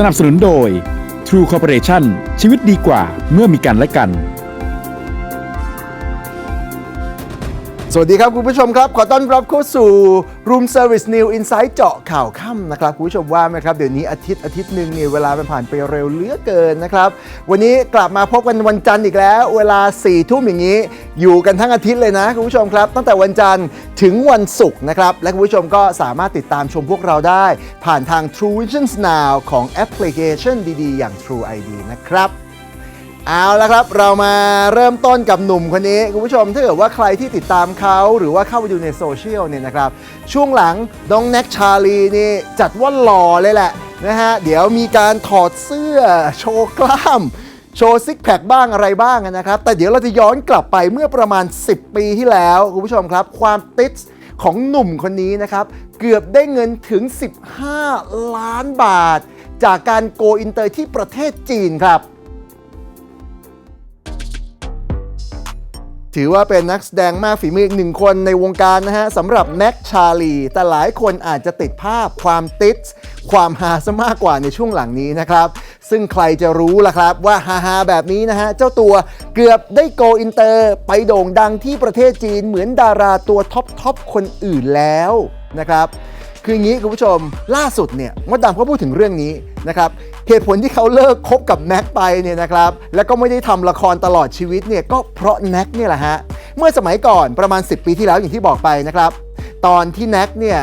สนับสนุนโดย True Corporation ชีวิตดีกว่าเมื่อมีกันและกัน สวัสดีครับคุณผู้ชมครับ ขอต้อนรับเข้าสู่ Room Service New Insight เจาะข่าวค่ำนะครับ คุณผู้ชมว่าไหมครับ เดี๋ยวนี้อาทิตย์อาทิตย์หนึ่งเนี่ยเวลามันผ่านไปเร็วเหลือเกินนะครับ วันนี้กลับมาพบกันวันจันทร์อีกแล้ว เวลา4ี่ทุ่มอย่างนี้ อยู่กันทั้งอาทิตย์เลยนะคุณผู้ชมครับ ตั้งแต่วันจันทร์ถึงวันศุกร์นะครับ และคุณผู้ชมก็สามารถติดตามชมพวกเราได้ ผ่านทาง True Vision Now ของแอปพลิเคชันดีๆ อย่าง True ID นะครับ เอาละครับ เรามาเริ่มต้นกับหนุ่มคนนี้ คุณผู้ชมถ้าเกิดว่าใครที่ติดตามเขาหรือว่าเข้าไปดูในโซเชียลเนี่ยนะครับ ช่วงหลังน้องแน็กชาลีนี่จัดว่าหล่อเลยแหละนะฮะ เดี๋ยวมีการถอดเสื้อ โชว์กล้าม โชว์ซิกแพคบ้างอะไรบ้างนะครับ แต่เดี๋ยวเราจะย้อนกลับไปเมื่อประมาณ 10 ปีที่แล้ว คุณผู้ชมครับ ความติดของหนุ่มคนนี้นะครับ เกือบได้เงินถึง 15 ล้านบาท จากการโกอินเตอร์ที่ประเทศจีนครับ ถือว่าเป็นนักแสดงมากฝีมืออีกหนึ่งคนในวงการนะฮะสำหรับแน็กชาลีแต่หลายคนอาจจะติดภาพความติดความฮาซะมากกว่าในช่วงหลังนี้นะครับ ซึ่งใครจะรู้ล่ะครับว่าฮาฮาแบบนี้นะฮะ เจ้าตัวเกือบได้โกอินเตอร์ ไปโด่งดังที่ประเทศจีนเหมือนดาราตัวท็อปทอปคนอื่นแล้วนะครับ คืออย่างนี้คุณผู้ชมล่าสุดเนี่ยมดดำก็พูดถึงเรื่องนี้นะครับเหตุผลที่เขาเลิกคบกับแน็กไปเนี่ยนะครับแล้วก็ไม่ได้ทำละครตลอดชีวิตเนี่ยก็เพราะแน็กเนี่ยแหละฮะเมื่อสมัยก่อนประมาณ 10 ปีที่แล้วอย่างที่บอกไปนะครับตอนที่แน็กเนี่ย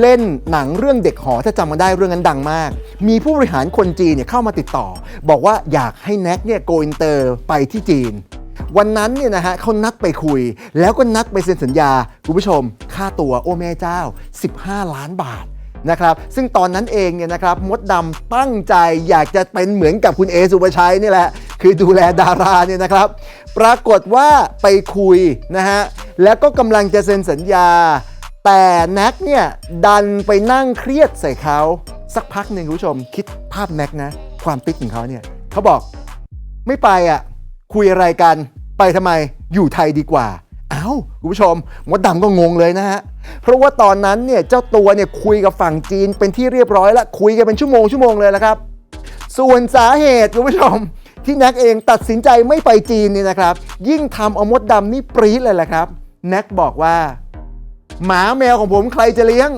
เล่นหนังเรื่องเด็กหอถ้าจำกันได้เรื่องนั้นดังมาก มีผู้บริหารคนจีนเนี่ยเข้ามาติดต่อ บอกว่าอยากให้แน็กเนี่ยโกอินเตอร์ไปที่จีน วันนั้นเนี่ยนะฮะเขานัดไปคุย แล้วก็นัดไปเซ็นสัญญา คุณผู้ชม ค่าตัวโอ้แม่เจ้า 15 ล้านบาทนะครับซึ่งตอนนั้นเองเนี่ยนะครับมดดำตั้งใจอยากจะเป็นเหมือนกับคุณเอสุปชัยนี่แหละ คือดูแลดาราเนี่ยนะครับ ปรากฏว่าไปคุยนะฮะแล้วก็กำลังจะเซ็นสัญญา แต่แน็กเนี่ยดันไปนั่งเครียดใส่เขาสักพักหนึ่งคุณผู้ชมคิดภาพแน็กนะ ความติ๊กของเขาเนี่ยเขาบอกไม่ไปอะ คุยอะไรกัน ไปทำไมอยู่ไทยดีกว่าเอ้าวคุณผู้ชมมดดำก็งงเลยนะฮะเพราะว่าตอนนั้นเนี่ยเจ้าตัวเนี่ยคุยกับฝั่งจีนเป็นที่เรียบร้อยแล้วคุยกันเป็นชั่วโมงชั่วโมงเลยละครับ ส่วนสาเหตุคุณผู้ชมที่แน็กเองตัดสินใจไม่ไปจีนเนี่ยนะครับ ยิ่งทำเอามดดำนี่ปรี๊ดเลยแหละครับแน็กบอกว่า หมาแมวของผมใครจะเลี้ยง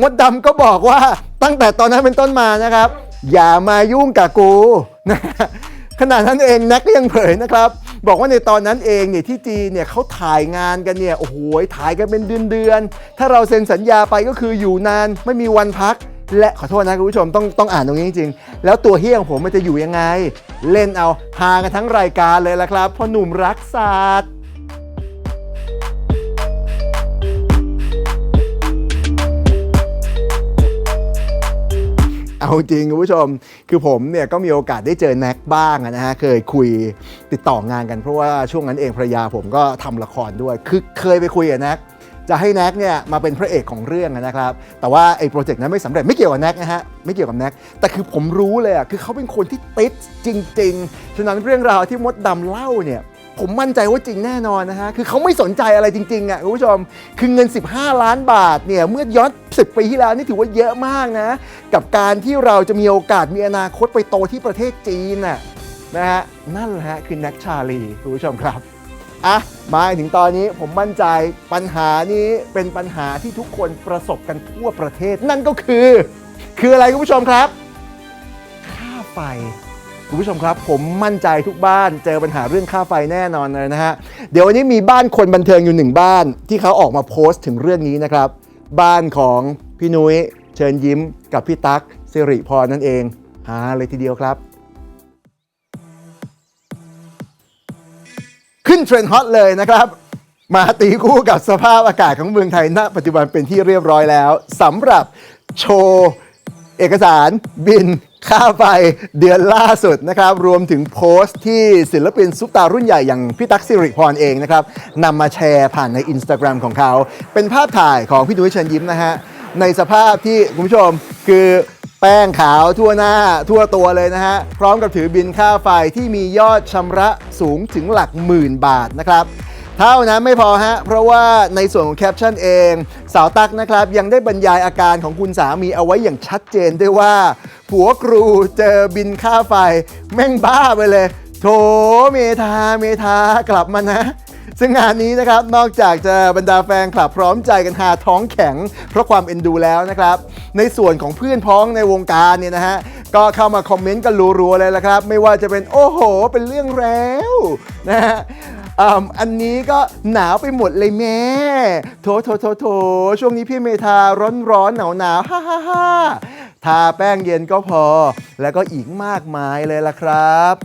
มดดำก็บอกว่าตั้งแต่ตอนนั้นเป็นต้นมานะครับ อย่ามายุ่งกับกูนะ ขนาดนั้นเองแน็กก็ยังเผยนะครับ บอกว่าในตอนนั้นเองเนี่ยที่จีนเนี่ยเขาถ่ายงานกันเนี่ยโอ้โหถ่ายกันเป็นเดือนๆถ้าเราเซ็นสัญญาไปก็คืออยู่นานไม่มีวันพัก และขอโทษนะคุณผู้ชมต้องต้องอ่านตรงนี้จริงๆ แล้วตัวเฮี้ยงผมมันจะอยู่ยังไง เล่นเอาหากันทั้งรายการเลยละครับเพราะหนุ่มรักศาสตร์ เอาจริงคุณผู้ชม คือผมเนี่ยก็มีโอกาสได้เจอแน็กบ้างนะฮะ เคยคุยติดต่องานกันเพราะว่าช่วงนั้นเองภรรยาผมก็ทำละครด้วย คือเคยไปคุยกับแน็กจะให้แน็กเนี่ยมาเป็นพระเอกของเรื่องนะครับ แต่ว่าไอ้โปรเจกต์นั้นไม่สำเร็จไม่เกี่ยวกับแน็กนะฮะ ไม่เกี่ยวกับแน็ก แต่คือผมรู้เลยอะคือเขาเป็นคนที่ติดจริงๆ ฉะนั้นเรื่องราวที่มดดำเล่าเนี่ยผมมั่นใจว่าจริงแน่นอนนะฮะ คือเขาไม่สนใจอะไรจริงๆอะคุณผู้ชม คือเงิน 15 ล้านบาทเนี่ยเมื่อย้อน 10 ปีที่แล้วนี่ถือว่าเยอะมากนะ กับการที่เราจะมีโอกาสมีอนาคตไปโตที่ประเทศจีนน่ะนะฮะนั่นแหละฮะคือแน็กชาลีคุณผู้ชมครับอะมาถึงตอนนี้ผมมั่นใจปัญหานี้เป็นปัญหาที่ทุกคนประสบกันทั่วประเทศ นั่นก็คือ คืออะไรคุณผู้ชมครับ ค่าไฟคุณผู้ชมครับ ผมมั่นใจทุกบ้านเจอปัญหาเรื่องค่าไฟแน่นอนเลยนะฮะ เดี๋ยววันนี้มีบ้านคนบันเทิงอยู่หนึ่งบ้านที่เขาออกมาโพสต์ถึงเรื่องนี้นะครับ บ้านของพี่นุ้ยเชิญยิ้มกับพี่ตั๊กสิริพรนั่นเองหาเลยทีเดียวครับ ขึ้นเทรนด์ฮอตเลยนะครับ มาตีคู่กับสภาพอากาศของเมืองไทยณ ปัจจุบันเป็นที่เรียบร้อยแล้วสำหรับโชว์ เอกสารบินค่าไฟเดือนล่าสุดนะครับ รวมถึงโพสต์ที่ศิลปินซุปตารุ่นใหญ่อย่างพี่ตั๊กสิริพรเองนะครับนำมาแชร์ผ่านใน Instagram ของเขา เป็นภาพถ่ายของพี่นุ้ยเชิญยิ้มนะฮะ ในสภาพที่คุณผู้ชมคือแป้งขาวทั่วหน้าทั่วตัวเลยนะฮะ พร้อมกับถือบินค่าไฟที่มียอดชำระสูงถึงหลักหมื่นบาทนะครับ เท่านั้นไม่พอฮะ เพราะว่าในส่วนของแคปชั่นเอง สาวตักนะครับยังได้บรรยายอาการของคุณสามีเอาไว้อย่างชัดเจนด้วยว่า ผัวครูเจอบินค่าไฟ แม่งบ้าไปเลย โถเมธาเมธากลับมานะซึ่งงานนี้นะครับนอกจากจะบรรดาแฟนคลับพร้อมใจกันหาท้องแข็ง เพราะความเอ็นดูแล้วนะครับ ในส่วนของเพื่อนพ้องในวงการเนี่ยนะฮะก็เข้ามาคอมเมนต์กันรัวๆเลยละครับ ไม่ว่าจะเป็นโอ้โห เป็นเรื่องแล้วนะฮะ ออันนี้ก็หนาวไปหมดเลยแม่ โถโถโถโถช่วงนี้พี่เมธาร้อนร้อนหนาวหนาวฮ่าฮ่าฮ่าทาแป้งเย็นก็พอ แล้วก็อีกมากมายเลยล่ะครับ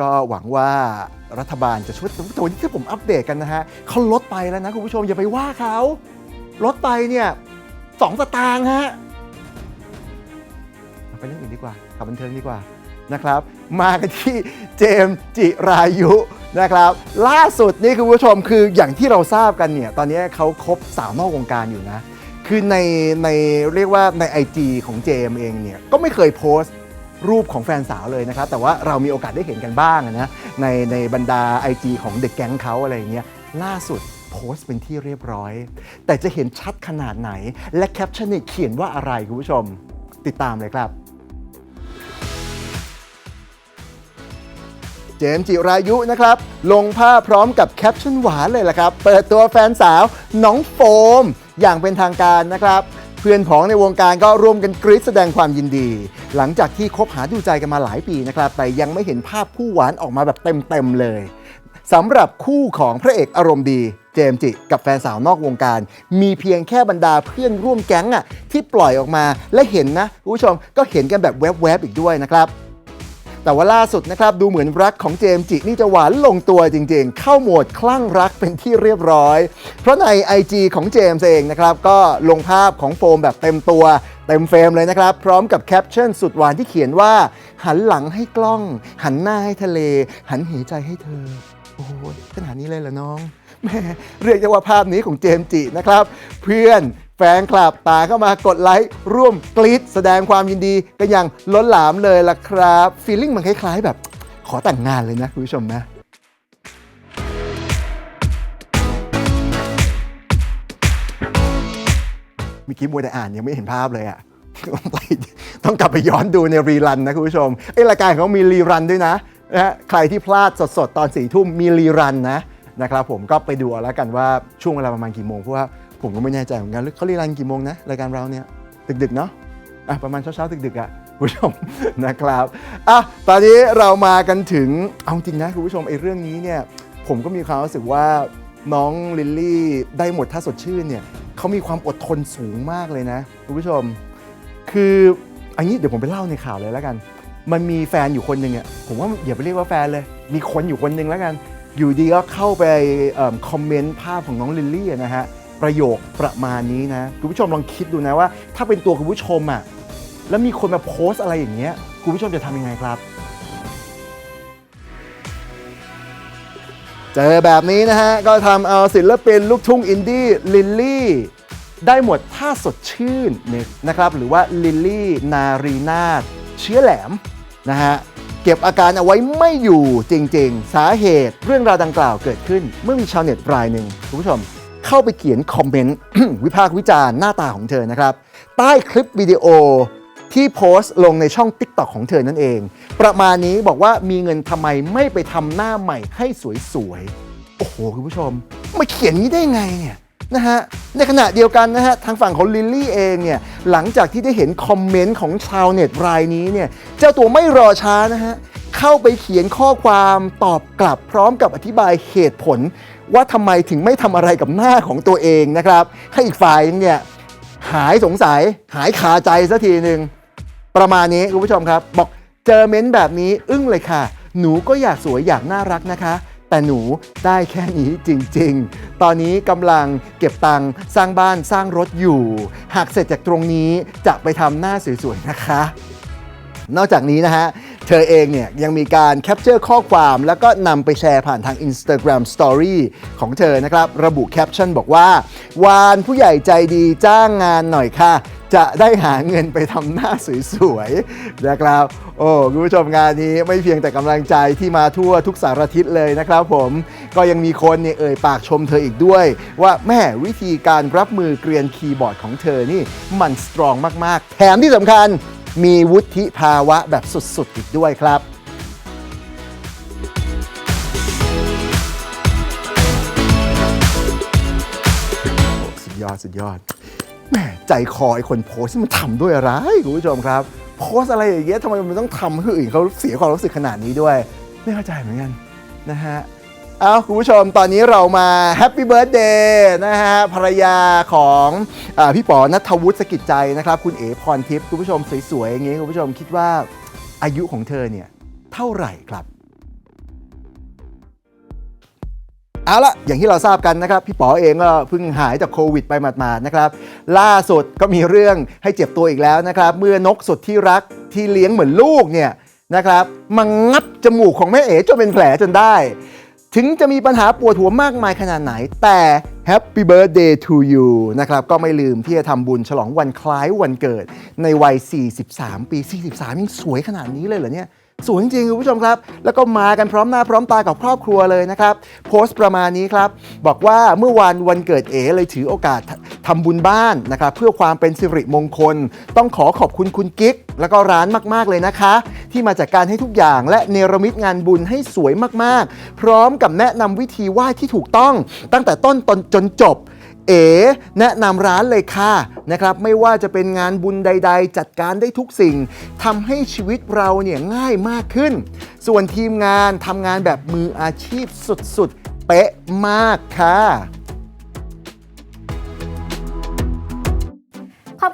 ก็หวังว่ารัฐบาลจะช่วยแต่วันนี้ที่ผมอัปเดตกันนะฮะเขาลดไปแล้วนะคุณผู้ชมอย่าไปว่าเขาลดไปเนี่ย สองสตางค์ฮะเอาไปเรื่องอื่นดีกว่าขับบันเทิงดีกว่านะครับ มากันที่เจมจิรายุนะครับ ล่าสุดนี่คุณผู้ชมคืออย่างที่เราทราบกันเนี่ย ตอนนี้เขาคบสาวนอกวงการอยู่นะ คือในในเรียกว่าใน IG ของเจมเองเนี่ย ก็ไม่เคยโพสต์รูปของแฟนสาวเลยนะครับ แต่ว่าเรามีโอกาสได้เห็นกันบ้างนะในในบรรดา IG ของเด็กแก๊งเขาอะไรอย่างเงี้ยล่าสุด โพสต์เป็นที่เรียบร้อย แต่จะเห็นชัดขนาดไหน และแคปชั่นเนี่เขียนว่าอะไรคุณผู้ชม ติดตามเลยครับ เจมส์จิรายุนะครับ ลงภาพพร้อมกับแคปชั่นหวานเลยล่ะครับ เปิดตัวแฟนสาวน้องโฟม อย่างเป็นทางการนะครับเพื่อนของในวงการก็ร่วมกันกรี๊ดแสดงความยินดี หลังจากที่คบหาดูใจกันมาหลายปีนะครับ แต่ยังไม่เห็นภาพคู่หวานออกมาแบบเต็มๆเลยสำหรับคู่ของพระเอกอารมณ์ดี เจมส์จิกับแฟนสาวนอกวงการ มีเพียงแค่บรรดาเพื่อนร่วมแก๊งอะที่ปล่อยออกมาและเห็นนะคุณผู้ชมก็เห็นกันแบบแวบๆอีกด้วยนะครับแต่ว่าล่าสุดนะครับดูเหมือนรักของเจมส์จินี่จะหวานลงตัวจริงๆ เข้าโหมดคลั่งรักเป็นที่เรียบร้อย เพราะใน IG ของเจมส์เองนะครับก็ลงภาพของโฟมแบบเต็มตัว เต็มเฟรมเลยนะครับ พร้อมกับแคปชั่นสุดหวานที่เขียนว่า หันหลังให้กล้อง หันหน้าให้ทะเล หันเหใจให้เธอ โอ้โหขนาดนี้เลยเหรอน้อง แม่เรียกได้ว่าภาพนี้ของเจมจินะครับ เพื่อนแฟนคลับตาเข้ามากดไลค์ร่วมกรี๊ดแสดงความยินดีกันอย่างล้นหลามเลยล่ะครับฟีลลิ่งมันคล้ายๆ แบบขอแต่งงานเลยนะคุณผู้ชมนะเมื่อกี้มัวแต่อ่านยังไม่เห็นภาพเลยอะต้องไปต้องกลับไปย้อนดูในรีรันนะคุณผู้ชมไอ้รายการเขามีรีรันด้วยนะนะฮะใครที่พลาดสดๆ ตอนสี่ทุ่มมีรีรันนะ นะครับผมก็ไปดูเอาแล้วกันว่าช่วงเวลาประมาณกี่โมงเพราะว่าผมก็ไม่แน่ใจเหมือนกันเขารีรันกี่โมงนะรายการเราเนี่ยดึกๆเนาะอะประมาณเช้าๆดึกๆอะคุณผู้ชมนะครับอะตอนนี้เรามากันถึงเอาจริงนะคุณผู้ชมไอ้เรื่องนี้เนี่ยผมก็มีความรู้สึกว่าน้องลิลลี่ได้หมดถ้าสดชื่นเนี่ยเขามีความอดทนสูงมากเลยนะคุณผู้ชม คืออันนี้เดี๋ยวผมไปเล่าในข่าวเลยแล้วกัน มันมีแฟนอยู่คนหนึ่งอะผมว่าอย่าไปเรียกว่าแฟนเลย มีคนอยู่คนหนึ่งแล้วกัน อยู่ดีก็เข้าไปอคอมเมนต์ภาพของน้องลิลลี่นะฮะประโยคประมาณนี้นะคุณผู้ชมลองคิดดูนะว่า ถ้าเป็นตัวคุณผู้ชมอะแล้วมีคนมาโพสอะไรอย่างเงี้ยคุณผู้ชมจะทำยังไงครับ เจอแบบนี้นะฮะ ก็ทำเอาศิลปินลูกทุ่งอินดี้ลิลลี่ได้หมดท่าสดชื่นนะครับ หรือว่าลิลลี่นารีนาเชื้อแหลมนะฮะ เก็บอาการเอาไว้ไม่อยู่จริง ๆ สาเหตุเรื่องราวดังกล่าวเกิดขึ้น เมื่อมีชาวเน็ตรายหนึ่งคุณผู้ชมเข้าไปเขียนคอมเมนต์ วิพากษ์วิจารณ์หน้าตาของเธอนะครับ ใต้คลิปวิดีโอที่โพสต์ลงในช่อง TikTok ของเธอนั่นเอง ประมาณนี้บอกว่ามีเงินทำไมไม่ไปทำหน้าใหม่ให้สวยๆ โอ้โห คุณผู้ชม มาเขียนนี้ได้ไงเนี่ย นะฮะในขณะเดียวกันนะฮะทางฝั่งของลิลลี่เองเนี่ยหลังจากที่ได้เห็นคอมเมนต์ของชาวเน็ตรายนี้เนี่ยเจ้าตัวไม่รอช้านะฮะเข้าไปเขียนข้อความตอบกลับพร้อมกับอธิบายเหตุผล ว่าทำไมถึงไม่ทำอะไรกับหน้าของตัวเองนะครับ ให้อีกฝ่ายเนี่ยหายสงสัยหายคาใจสักทีหนึ่งประมาณนี้คุณผู้ชมครับ บอกเจอเม้นต์แบบนี้อึ้งเลยค่ะ หนูก็อยากสวยอยากน่ารักนะคะ แต่หนูได้แค่นี้จริงๆ ตอนนี้กำลังเก็บตังค์สร้างบ้านสร้างรถอยู่ หากเสร็จจากตรงนี้จะไปทำหน้าสวยๆนะคะ นอกจากนี้นะฮะ เธอเองเนี่ยยังมีการแคปเจอร์ข้อความแล้วก็นำไปแชร์ผ่านทาง Instagram Story ของเธอนะครับ ระบุแคปชั่นบอกว่า วานผู้ใหญ่ใจดีจ้างงานหน่อยค่ะ จะได้หาเงินไปทำหน้าสวยๆนะครับ โอ้คุณผู้ชมงานนี้ไม่เพียงแต่กำลังใจที่มาทั่วทุกสารทิศเลยนะครับผม ก็ยังมีคนเนี่ยเอ่ยปากชมเธออีกด้วย ว่าแม่วิธีการรับมือเกรียนคีย์บอร์ดของเธอนี่มันสตรองมากๆ แถมที่สำคัญมีวุฒิภาวะแบบสุดๆ อีกด้วยครับสุดยอด สุดยอด แหมใจคอไอ้คนโพสต์นี่มันทำด้วยอะไรคุณผู้ชมครับ โพสอะไรอย่างเงี้ยทำไมมันต้องทำให้คนอื่นเขาเสียความรู้สึกขนาดนี้ด้วย ไม่เข้าใจเหมือนกันนะฮะเอาคุณผู้ชมตอนนี้เรามาแฮปปี้เบิร์ดเดย์นะฮะภรรยาของอพี่ป๋อนัทวุฒิสกิจใจนะครับ คุณเอ๋พรทิพย์คุณผู้ชมสวยๆอย่างเงี้ยคุณผู้ชมคิดว่าอายุของเธอเนี่ยเท่าไหร่ครับ เอาละอย่างที่เราทราบกันนะครับ พี่ป๋อเองก็เพิ่งหายจากโควิดไปหมาดๆนะครับ ล่าสุดก็มีเรื่องให้เจ็บตัวอีกแล้วนะครับ เมื่อนกสุดที่รักที่เลี้ยงเหมือนลูกเนี่ยนะครับมางับจมูกของแม่เอ๋จนเป็นแผลจนได้ ถึงจะมีปัญหาปวดหัวมากมายขนาดไหน แต่ Happy Birthday to you นะครับ ก็ไม่ลืมที่จะทำบุญฉลองวันคล้ายวันเกิด ในวัย 43 ปี 43 ยังสวยขนาดนี้เลยเหรอเนี่ย สวยจริงๆคุณผู้ชมครับ แล้วก็มากันพร้อมหน้าพร้อมตากับครอบครัวเลยนะครับ โพสต์ประมาณนี้ครับ บอกว่าเมื่อวันวันเกิดเอ๋เลยถือโอกาสททำบุญบ้านนะครับ เพื่อความเป็นสิริมงคล ต้องขอขอบคุณคุณกิ๊ก แล้วก็ร้านมากๆเลยนะคะ ที่มาจัดการให้ทุกอย่าง และเนรมิตงานบุญให้สวยมากๆ พร้อมกับแนะนำวิธีไหว้ที่ถูกต้อง ตั้งแต่ต้นตนจนจบ เอ๋แนะนำร้านเลยค่ะนะครับไม่ว่าจะเป็นงานบุญใด ๆ จัดการได้ทุกสิ่งทำให้ชีวิตเราเนี่ยง่ายมากขึ้น ส่วนทีมงานทำงานแบบมืออาชีพสุดๆ เป๊ะมากค่ะ